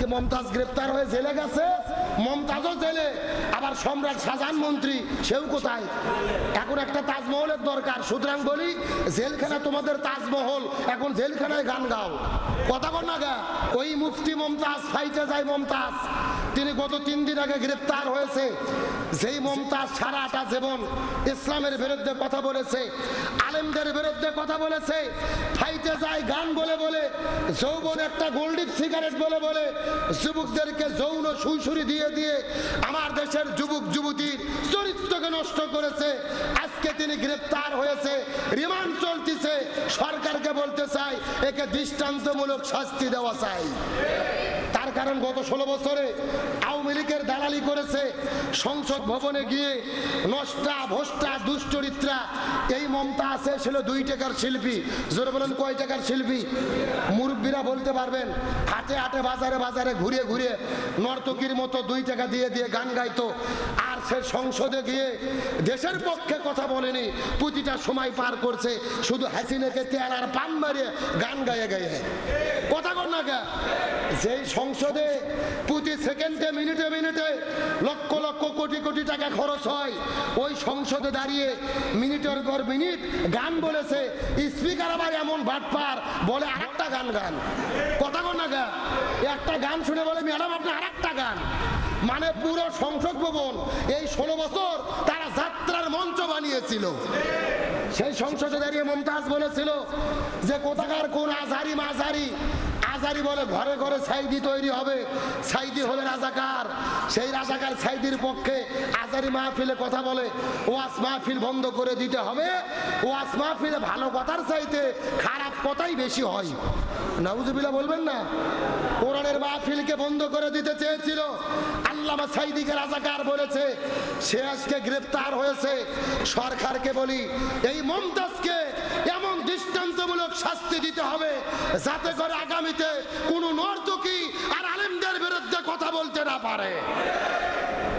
আজকে মমতাজ গ্রেপ্তার হয়ে জেলে গেছে। মমতাজও জেলে। আবার সম্রাট সাজান মন্ত্রী, সেও কোথায়? এখন একটা তাজমহলের দরকার। সুতরাং বলি, জেলখানা তোমাদের তাজমহল। এখন জেলখানায় গান গাও। কথা বল না গা। ওই মুফতি মমতাজ ফাইটে যায় মমতাজ। তিনি গত তিন দিন আগে গ্রেপ্তার হয়েছে। যেই মমতাজ সারাটা জীবন ইসলামের বিরুদ্ধে কথা বলেছে, আলেমদের বিরুদ্ধে কথা বলেছে, ফাইটে যায় গান বলে বলে, যৌবন একটা গোল্ডিক সিগারেট বলে বলে, যুবকদেরকে যৌন সুইসুরি দিয়ে দিয়ে আমার দেশের যুবক যুবতীর চরিত্রকে নষ্ট করেছে। তিনি গ্রেপ্তার হয়েছে, রিমান্ড চলতেছে। সরকারকে বলতে চাই, একে দৃষ্টান্তমূলক শাস্তি দেওয়া চাই। তার কারণ গত ষোলো বছরে আওয়ামী লীগের দালালি করেছে, সংসদ ভবনে গিয়ে নষ্টা, ভষ্টা, দুশ্চরিত্রা, এই মমতা আছে, ছিল দুই টাকার শিল্পী। জোরে বলেন, কয় টাকার শিল্পী? মুরব্বীরা বলতে পারবেন, হাটে হাটে, বাজারে বাজারে, ঘুরে ঘুরে নর্তকীর মতো দুই টাকা দিয়ে দিয়ে গান গাইতো। সে সংসদে গিয়ে দেশের পক্ষে কথা বলেনি। প্রতিটা সময় পার করছে। শুধু হাসিনাকে তেল আর মারিয়ে গান গায়ে গায়ে কথা কর না যেই সংসদে প্রতি সেকেন্ডে মিনিটে মিনিটে লক্ষ লক্ষ কোটি কোটি টাকা খরচ হয়, ওই সংসদে দাঁড়িয়ে মিনিটের পর মিনিট গান বলেছে। স্পিকার আবার এমন বাটপার বলে আরেকটা গান গান। কথা কর না একটা গান শুনে বলে, ম্যাডাম, আপনি আরেকটা গান। মানে পুরো সংসদ ভবন, এই ষোলো বছর তারা যাত্রার মঞ্চ বানিয়েছিল। সেই সংসদে দাঁড়িয়ে মমতাজ বলেছিল যে, কোথাকার কোন আজারি মাঝারি আজারি বলে ঘরে ঘরে সাইদি তৈরি হবে। সাইদি হলে রাজাকার। সেই রাজাকার সাইদির পক্ষে আজারি মাহফিলে কথা বলে, ওয়াস মাহফিল বন্ধ করে দিতে হবে। ওয়াস মাহফিলে ভালো কথার চাইতে খারাপ কথাই বেশি হয়। নাউজুবিল্লাহ বলবেন না? কোরআনের মাহফিলকে বন্ধ করে দিতে চেয়েছিল। আল্লামা সাইদিকে রাজাকার বলেছে, সে আজকে গ্রেপ্তার হয়েছে। সরকারকে বলি, এই মমতাজকে দৃষ্টান্তমূলক শাস্তি দিতে হবে। যাতে করে আগামীতে কোনো নর্তকী আর আলেমদের বিরুদ্ধে কথা বলতে না পারে।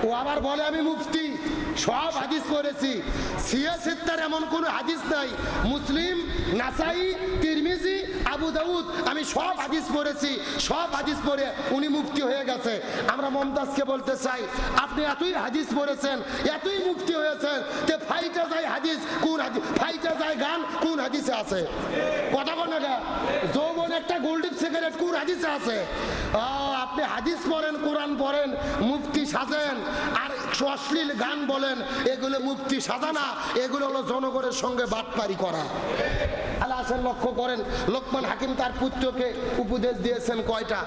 ও আবার বলে, আমি মুফতি, সব হাদিস পড়েছি। সিয়াসিত্তার এমন কোনো হাদিস নাই। মুসলিম, নাসাই, তিরমিজি আবু দাউদ, আমি সব হাদিস পড়েছি, সব হাদিস পড়ে উনি মুক্তি হয়ে গেছে। আমরা মমতাজকে বলতে চাই, আপনি এতই হাদিস পড়েছেন, এতই মুক্তি হয়েছেন, তে ফাইটা যায় হাদিস, কোন হাদিস ফাইটা যায় গান, কোন হাদিসে আছে? কথা বলে যৌবন একটা গোল্ডেন সিগারেট, কোন হাদিসে আছে? আপনি হাদিস পড়েন, কোরআন পড়েন মুক্তি সাজেন, আর অশ্লীল গান বলেন, এগুলো মুক্তি সাজানা, এগুলো হলো জনগণের সঙ্গে বাটপারি করা। আল্লাহ লক্ষ্য করেন। লোকমান হাকিম তার পুত্রকে উপদেশ দিয়েছেন কয়টা?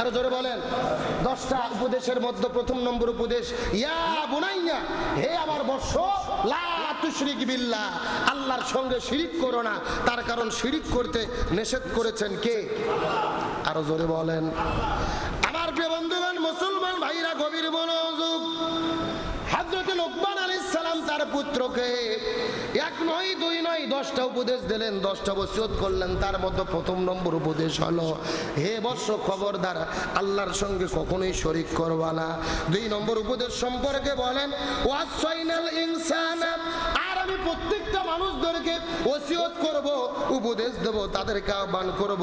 আরও জোরে বলেন। দশটা উপদেশের মধ্যে প্রথম নম্বর উপদেশ, ইয়া বুনাইয়া, হে আমার বর্ষ, লা তুশরিক বিল্লাহ। আল্লাহর সঙ্গে শিরিক করো না, তার কারণ শিরিক করতে নিষেধ করেছেন কে? আরও জোরে বলেন। আমার প্রিয় বন্ধুগণ, মুসলমান ভাইরা, গভীর মনোযোগ। হাজরত লোকমান তার পুত্রকে। এক নয়, দুই নয়, দশটা উপদেশ দিলেন, দশটা বসিয়ত করলেন, তার মধ্যে প্রথম নম্বর উপদেশ হলো, হে বর্ষ খবরদার, আল্লাহর সঙ্গে কখনোই শরিক করবা না। দুই নম্বর উপদেশ সম্পর্কে বলেন ওয়াসাইনাল ইনসান, আর আমি প্রত্যেকটা মানুষদেরকে ওসিয়ত করব, উপদেশ দেব, তাদেরকে আহ্বান করব,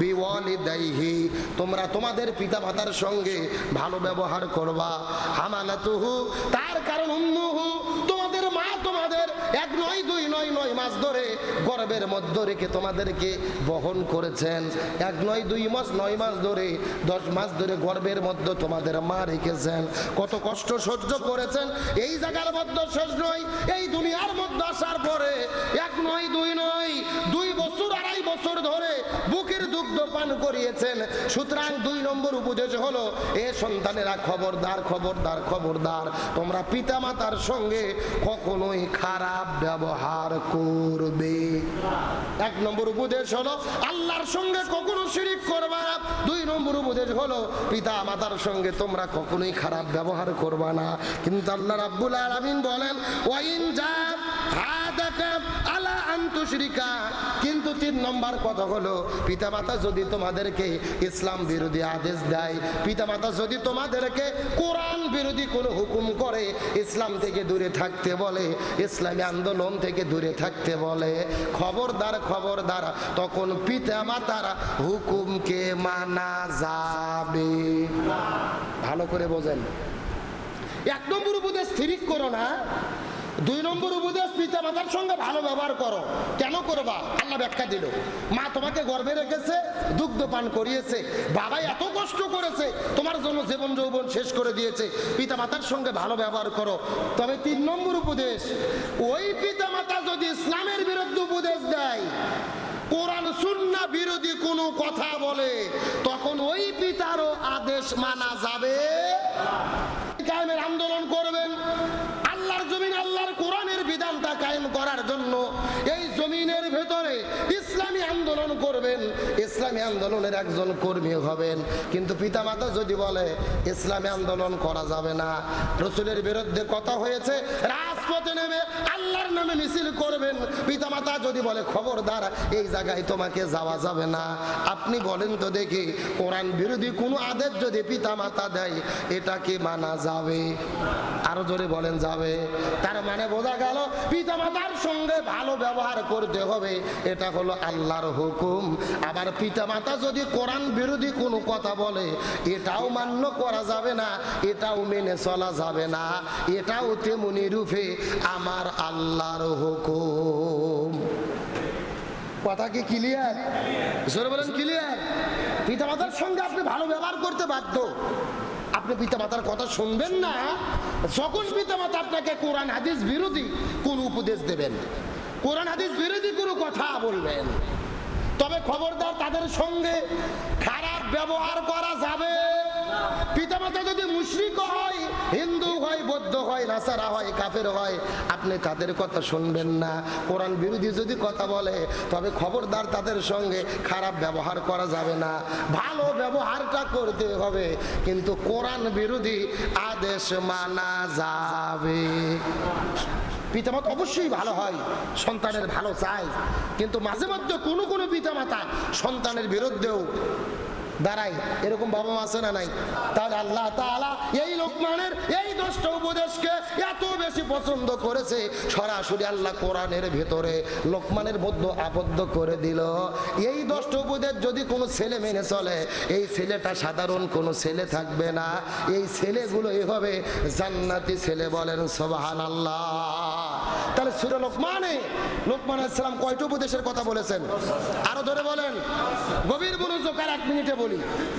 বিওয়ালিদাইহি, তোমরা তোমাদের পিতা মাতার সঙ্গে ভালো ব্যবহার করবা। হামালাতুহু, তার কারণ উম্মুহু তোমাদের মা তোমাদের এক নয় দুই মাস ধরে গর্বের মধ্য রেখে তোমাদেরকে বহন করেছেন। এক নয়, দুই মাস, নয় মাস ধরে, দশ মাস ধরে গর্বের মধ্যে তোমাদের মা রেখেছেন। কত কষ্ট সহ্য করেছেন। এই জায়গার মধ্যে শেষ নয়, এই দুনিয়ার পান করিয়েছেন। সুতরাং দুই নম্বর উপদেশ হলো, এ সন্তানেরা খবরদার খবরদার খবরদার, তোমরা পিতা মাতার সঙ্গে কখনোই খারাপ ব্যবহার করবে। এক নম্বর উপদেশ হলো, আল্লাহর সঙ্গে কখনো শিরিক করবা না। দুই নম্বর উপদেশ হলো পিতা মাতার সঙ্গে তোমরা কখনোই খারাপ ব্যবহার করবা না। কিন্তু আল্লাহ রাব্বুল আলামিন বলেন, ওয়াইন যা হাদাকা আলা আন্তুশরিকা কিন্তু তিন নম্বর কথা হলো, পিতামাতা যদি তোমাদেরকে ইসলাম বিরোধী আদেশ দেয়, পিতামাতা যদি তোমাদেরকে কোরআন বিরোধী কোনো হুকুম করে, ইসলাম থেকে দূরে থাকতে বলে, ইসলামী আন্দোলন থেকে দূরে থাকতে বলে, খবরদার খবরদার, তখন পিতামাতার হুকুমকে মানা যাবে। ভালো করে বোঝেন। এক নম্বর উপদেশ স্থির করো না। দুই নম্বর উপদেশ পিতা মাতার সঙ্গে ভালো ব্যবহার করো। কেন করবা? আল্লাহ ব্যাখ্যা দিল। মা তোমাকে গর্বে রেখেছে, দুগ্ধ পান করিয়েছে। বাবা এত কষ্ট করেছে, তোমার জন্য জীবন যৌবন শেষ করে দিয়েছে। পিতা মাতার সঙ্গে ভালো ব্যবহার করো। তবে তিন নম্বর উপদেশ, ওই পিতা মাতা যদি ইসলামের বিরুদ্ধে উপদেশ দেয়, কোরআন, সুন্না বিরোধী কোনো কথা বলে, তখন ওই পিতারও আদেশ মানা যাবে। আন্দোলন করবেন আল্লাহর জমিন আল্লাহর কোরআনের বিধানটা কায়েম করার জন্য এই জমিনের ভেতরে ইসলামী আন্দোলন করবেন, ইসলামী আন্দোলনের একজন কর্মী হবেন। কিন্তু পিতামাতা যদি বলে, ইসলামী আন্দোলন করা যাবে না। রসুলের বিরুদ্ধে কথা হয়েছে, রাজপথে নেমে আল্লাহর নামে মিছিল করবেন। পিতামাতা যদি বলে, খবরদার, এই জায়গায় তোমাকে যাওয়া যাবে না। আপনি বলেন তো দেখি, কোরআন বিরোধী কোনো আদেশ যদি পিতামাতা দেয়, এটা কি মানা যাবে? আরও জোরে বলেন, যাবে। তার মানে বোঝা গেল, পিতামাতার সঙ্গে ভালো ব্যবহার করতে হবে, এটা হলো আল্লাহর হুকুম। আবার পিতামাতা যদি কোরআন বিরোধী কোনো কথা বলে, এটাও মান্য করা যাবে না, এটাও মেনে চলা যাবে না, এটাও তেমনি রূপে আমার আল্লাহর হুকুম। কথা কি ক্লিয়ার জোরে বলেন ক্লিয়ার পিতামাতার সঙ্গে আপনি ভালো ব্যবহার করতে বাধ্য। আপনি পিতামাতার কথা শুনবেন না, যখন পিতামাতা আপনাকে কোরআন, হাদিস বিরোধী কোন উপদেশ দেবেন, কোরআন, হাদিস বিরোধী কোনো কথা বলবেন, তবে খবরদার তাদের সঙ্গে খারাপ ব্যবহার করা যাবে। পিতামাতা যদি মুশরিক হয়, হিন্দু হয়, বৌদ্ধ হয়, নাসারা হয়, কাফের হয়, আপনি তাদের কথা শুনবেন না। কোরআন বিরোধী যদি কথা বলে, তবে খবরদার তাদের সঙ্গে খারাপ ব্যবহার করা যাবে না। ভালো ব্যবহারটা করতে হবে, কিন্তু কোরআন বিরোধী আদেশ মানা যাবে। পিতামাতা অবশ্যই ভালো হয়, সন্তানের ভালো চায়, কিন্তু মাঝে মধ্যে কোনো কোনো পিতামাতা সন্তানের বিরুদ্ধেও দাঁড়াই, এরকম বাবা মা আছে না নাই? তাহলে আল্লাহ এই লোকমানের, এই দশটা উপদেশকে এত বেশি পছন্দ করেছে, সরাসরি আল্লাহ কোরআনের ভেতরে লোকমানের মধ্যে আবদ্ধ করে দিল। এই দশটা উপদেশ যদি কোনো ছেলে মেনে চলে, এই ছেলেটা সাধারণ কোনো ছেলে থাকবে না। এই ছেলেগুলো এভাবে জান্নাতি ছেলে বলেন সোবাহান আল্লাহ তাহলে সুরা লোকমানে লোকমান ইসলাম কয়টা উপদেশের কথা বলেছেন? আরও ধরে বলেন। গভীর মনোযোগ আর এক মিনিটে বলি।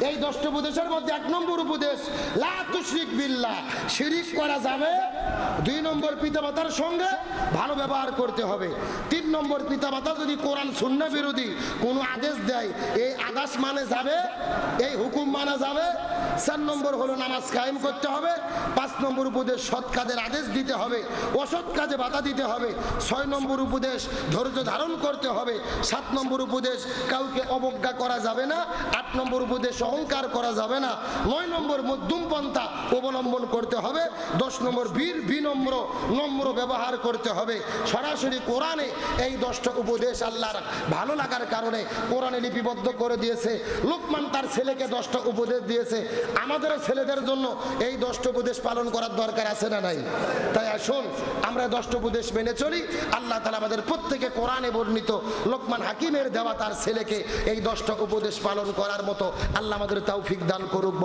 এই দশটা উপদেশের মধ্যে এক নম্বর উপদেশ, লা তুশরিক বিল্লাহ, শিরিক করা যাবে। দুই নম্বর পিতামাতার সঙ্গে ভালো ব্যবহার করতে হবে। তিন নম্বর পিতামাতা যদি কোরআন শূন্য বিরোধী কোনো আদেশ দেয়, এই আদেশ মানে যাবে, এই হুকুম মানা যাবে। চার নম্বর হলো নামাজ কায়েম করতে হবে। পাঁচ নম্বর উপদেশ, সৎ কাজের আদেশ দিতে হবে, অসৎ কাজে বাধা দিতে হবে। ছয় নম্বর উপদেশ ধৈর্য ধারণ করতে হবে। সাত নম্বর উপদেশ, কাউকে অবজ্ঞা করা যাবে না। আট নম্বর উপদেশ, অহংকার করা যাবে না। নয় নম্বর মধ্যম পন্থা অবলম্বন করতে হবে। দশ নম্বর বীর বিনম্র, নম্র ব্যবহার করতে হবে। সরাসরি কোরআনে এই দশটা উপদেশ আল্লাহর ভালো লাগার কারণে কোরআনে লিপিবদ্ধ করে দিয়েছে। লোকমান তার ছেলেকে দশটা উপদেশ দিয়েছে। আমাদেরও ছেলেদের জন্য এই দশটা উপদেশ পালন করার দরকার আছে না নাই? তাই আসুন, আমরা দশটা উপদেশ মেনে চলি। আল্লাহ তালা আমাদের প্রত্যেকে কোরআনে বর্ণিত লোকমান হাকিমের দেওয়া তার ছেলেকে এই দশটা উপদেশ পালন করার মতো আল্লাহ আমাদের তৌফিক দান করুক